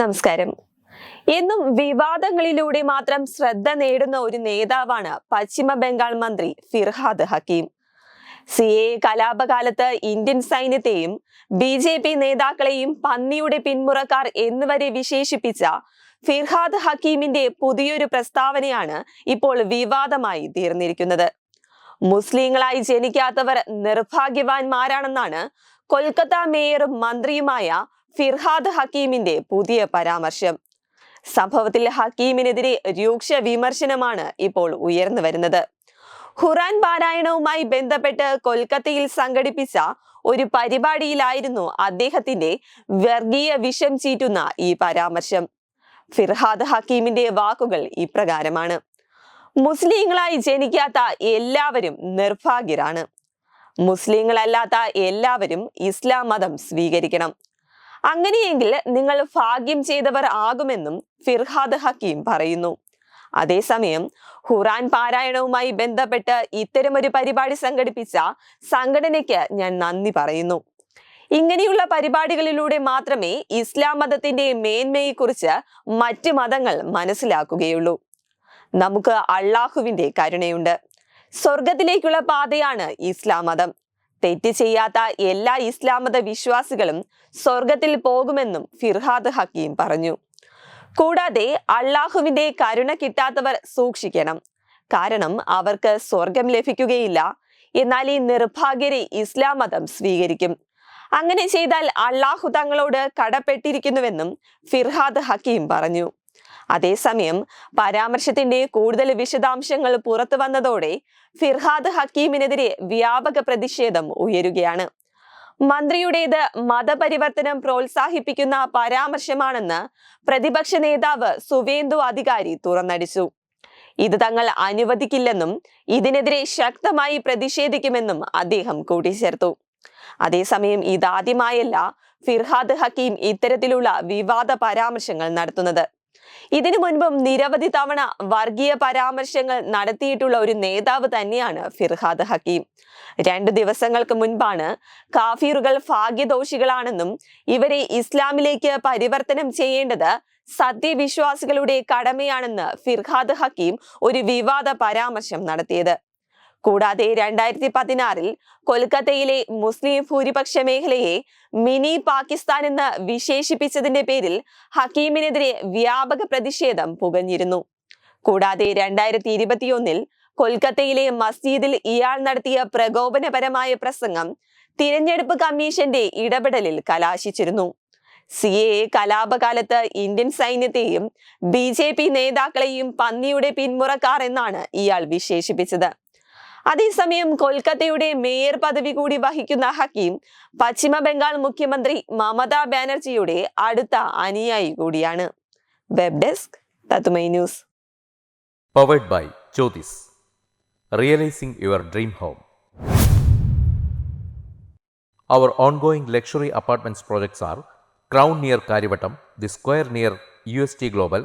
നമസ്കാരം. എന്നും വിവാദങ്ങളിലൂടെ മാത്രം ശ്രദ്ധ നേടുന്ന ഒരു നേതാവാണ് പശ്ചിമ ബംഗാൾ മന്ത്രി ഫിർഹാദ് ഹക്കീം. സി എ കലാപകാലത്ത് ഇന്ത്യൻ സൈന്യത്തെയും ബി ജെ പി നേതാക്കളെയും പന്നിയുടെ പിന്മുറക്കാർ എന്നുവരെ വിശേഷിപ്പിച്ച ഫിർഹാദ് ഹക്കീമിന്റെ പുതിയൊരു പ്രസ്താവനയാണ് ഇപ്പോൾ വിവാദമായി തീർന്നിരിക്കുന്നത്. മുസ്ലിങ്ങളായി ജനിക്കാത്തവർ നിർഭാഗ്യവാന്മാരാണെന്നാണ് കൊൽക്കത്ത മേയറും മന്ത്രിയുമായ ഫിർഹാദ് ഹക്കീമിന്റെ പുതിയ പരാമർശം. സംഭവത്തിൽ ഹക്കീമിനെതിരെ രൂക്ഷ വിമർശനമാണ് ഇപ്പോൾ ഉയർന്നു വരുന്നത്. ഖുറാൻ പാരായണവുമായി ബന്ധപ്പെട്ട് കൊൽക്കത്തയിൽ സംഘടിപ്പിച്ച ഒരു പരിപാടിയിലായിരുന്നു അദ്ദേഹത്തിന്റെ വർഗീയ വിഷം ചീറ്റുന്ന ഈ പരാമർശം. ഫിർഹാദ് ഹക്കീമിന്റെ വാക്കുകൾ ഇപ്രകാരമാണ്. മുസ്ലിങ്ങളായി ജനിക്കാത്ത എല്ലാവരും നിർഭാഗ്യരാണ്. മുസ്ലിങ്ങളല്ലാത്ത എല്ലാവരും ഇസ്ലാം മതം സ്വീകരിക്കണം. അങ്ങനെയെങ്കിൽ നിങ്ങൾ ഭാഗ്യം ചെയ്തവർ ആകുമെന്നും ഫിർഹാദ് ഹക്കീം പറയുന്നു. അതേസമയം ഖുറാൻ പാരായണവുമായി ബന്ധപ്പെട്ട് ഇത്തരമൊരു പരിപാടി സംഘടിപ്പിച്ച സംഘടനയ്ക്ക് ഞാൻ നന്ദി പറയുന്നു. ഇങ്ങനെയുള്ള പരിപാടികളിലൂടെ മാത്രമേ ഇസ്ലാം മതത്തിന്റെ മേന്മയെക്കുറിച്ച് മറ്റ് മതങ്ങൾ മനസ്സിലാക്കുകയുള്ളൂ. നമുക്ക് അള്ളാഹുവിന്റെ കരുണയുണ്ട്. സ്വർഗത്തിലേക്കുള്ള പാതയാണ് ഇസ്ലാം മതം. തെറ്റ് ചെയ്യാത്ത എല്ലാ ഇസ്ലാം മത വിശ്വാസികളും സ്വർഗത്തിൽ പോകുമെന്നും ഫിർഹാദ് ഹക്കീം പറഞ്ഞു. കൂടാതെ അള്ളാഹുവിന്റെ കരുണ കിട്ടാത്തവർ സൂക്ഷിക്കണം. കാരണം അവർക്ക് സ്വർഗം ലഭിക്കുകയില്ല. എന്നാൽ ഈ നിർഭാഗ്യരെ ഇസ്ലാം മതം സ്വീകരിക്കും. അങ്ങനെ ചെയ്താൽ അള്ളാഹു തങ്ങളോട് കടപ്പെട്ടിരിക്കുന്നുവെന്നും ഫിർഹാദ് ഹക്കീം പറഞ്ഞു. അതേസമയം പരാമർശത്തിന്റെ കൂടുതൽ വിശദാംശങ്ങൾ പുറത്തു വന്നതോടെ ഫിർഹാദ് ഹക്കീമിനെതിരെ വ്യാപക പ്രതിഷേധം ഉയരുകയാണ്. മന്ത്രിയുടേത് മതപരിവർത്തനം പ്രോത്സാഹിപ്പിക്കുന്ന പരാമർശമാണെന്ന് പ്രതിപക്ഷ നേതാവ് സുവേന്ദു അധികാരി തുറന്നടിച്ചു. ഇത് തങ്ങൾ അനുവദിക്കില്ലെന്നും ഇതിനെതിരെ ശക്തമായി പ്രതിഷേധിക്കുമെന്നും അദ്ദേഹം കൂട്ടിച്ചേർത്തു. അതേസമയം ഇതാദ്യമായല്ല ഫിർഹാദ് ഹക്കീം ഇത്തരത്തിലുള്ള വിവാദ പരാമർശങ്ങൾ നടത്തുന്നത്. ഇതിനു മുൻപും നിരവധി തവണ വർഗീയ പരാമർശങ്ങൾ നടത്തിയിട്ടുള്ള ഒരു നേതാവ് തന്നെയാണ് ഫിർഹാദ് ഹക്കീം. രണ്ടു ദിവസങ്ങൾക്ക് മുൻപാണ് കാഫീറുകൾ ഭാഗ്യദോഷികളാണെന്നും ഇവരെ ഇസ്ലാമിലേക്ക് പരിവർത്തനം ചെയ്യേണ്ടത് സത്യവിശ്വാസികളുടെ കടമയാണെന്ന് ഫിർഹാദ് ഹക്കീം ഒരു വിവാദ പരാമർശം നടത്തിയത്. കൂടാതെ രണ്ടായിരത്തി പതിനാറിൽ കൊൽക്കത്തയിലെ മുസ്ലിം ഭൂരിപക്ഷ മേഖലയെ മിനി പാകിസ്ഥാൻ എന്ന് വിശേഷിപ്പിച്ചതിന്റെ പേരിൽ ഹക്കീമിനെതിരെ വ്യാപക പ്രതിഷേധം പുകഞ്ഞിരുന്നു. കൂടാതെ രണ്ടായിരത്തി ഇരുപത്തിയൊന്നിൽ കൊൽക്കത്തയിലെ മസ്ജിദിൽ ഇയാൾ നടത്തിയ പ്രകോപനപരമായ പ്രസംഗം തിരഞ്ഞെടുപ്പ് കമ്മീഷന്റെ ഇടപെടലിൽ കലാശിച്ചിരുന്നു. സി എ കലാപകാലത്ത് ഇന്ത്യൻ സൈന്യത്തെയും ബി നേതാക്കളെയും പന്നിയുടെ പിന്മുറക്കാർ എന്നാണ് ഇയാൾ വിശേഷിപ്പിച്ചത്. അതേസമയം കൊൽക്കത്തയുടെ മേയർ പദവി കൂടി വഹിക്കുന്ന ഹക്കീം പശ്ചിമ ബംഗാൾ മുഖ്യമന്ത്രി മമതാ ബാനർജിയുടെ അടുത്ത അനുയായി കൂടിയാണ്. വെബ് ഡെസ്ക് തത്തുമൈ news. Powered by Jyothis realising your dream home our ongoing luxury apartments projects are crown near Kariavattom the square near U S T Crown